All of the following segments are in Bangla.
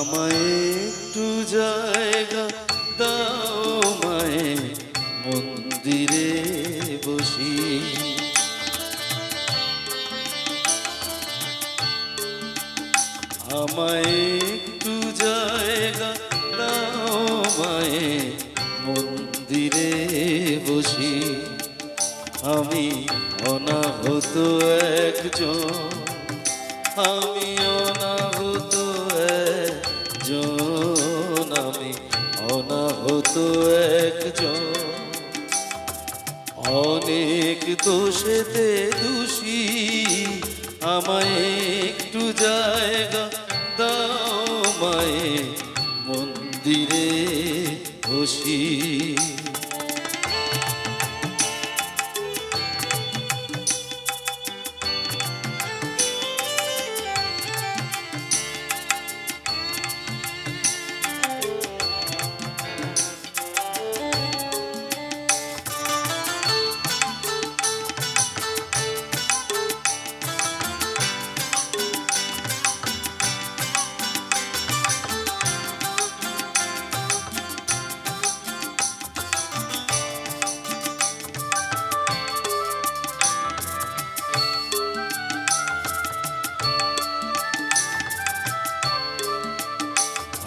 আমায় একটু জায়গা দাও মায়ে, মন্দিরে বসি। আমায় একটু জায়গা দাও মায়ে, মন্দিরে বসি। আমি অনাহত একজন, আমি অনাহত একজন। অনেক দোষেতে দোষী। আমায় একটু জায়গা দাও মায়ে। মন্দিরে বসি।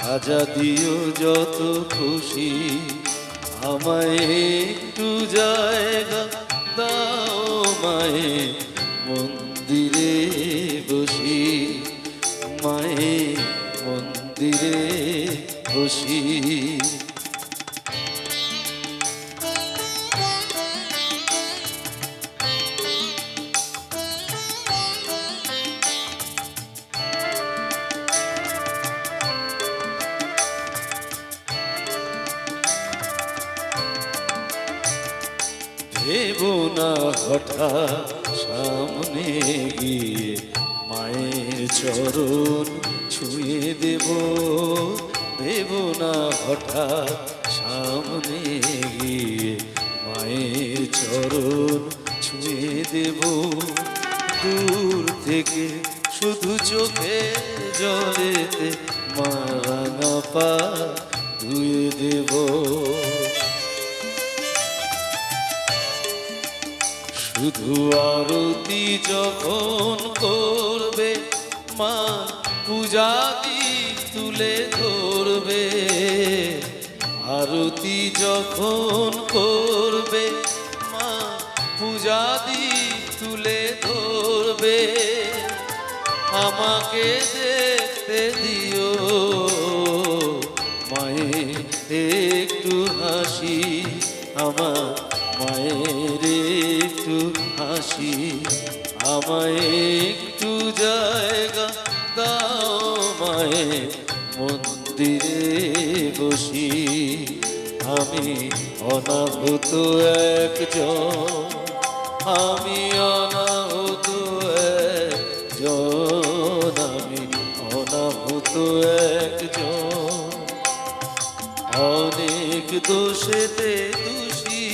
সাজা দিও যত খুশি। আমায় একটু জায়গা দাও মায়ে মন্দিরে বসি। মায়ে মন্দিরে বসি। ভেব না হঠাৎ সামনে গিয়ে মায়ের চরণ ছুঁয়ে দেব ভেব না হঠাৎ সামনে গিয়ে মায়ের চরণ ছুঁয়ে দেব। দূর থেকে শুধু চোখে জলেতে মা রাঙা পা ধুয়ে দেবো। শুধু আরতি যখন করবে, মা পূজা দিক তুলে ধরবে? আরতি যখন করবে, মা পূজা দিক তুলে ধরবে? আমাকে দেখতে দিও মায়ে একটু হাসি, আমার একটু হাসি আমায় একটু জায়গা দাও মায়ে মন্দিরে বসি। আমি অনাহত একজন, আমি অনাহত একজন, আমি অনাহত একজন। অনেক দোষেতে দোষী,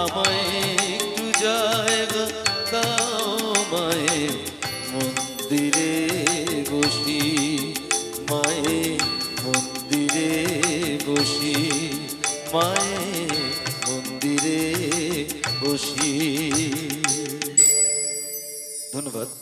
আমায় মায়ে মন্দিরে বসি মায়ে মন্দিরে বসি মায়ে মন্দিরে বসি। ধন্যবাদ।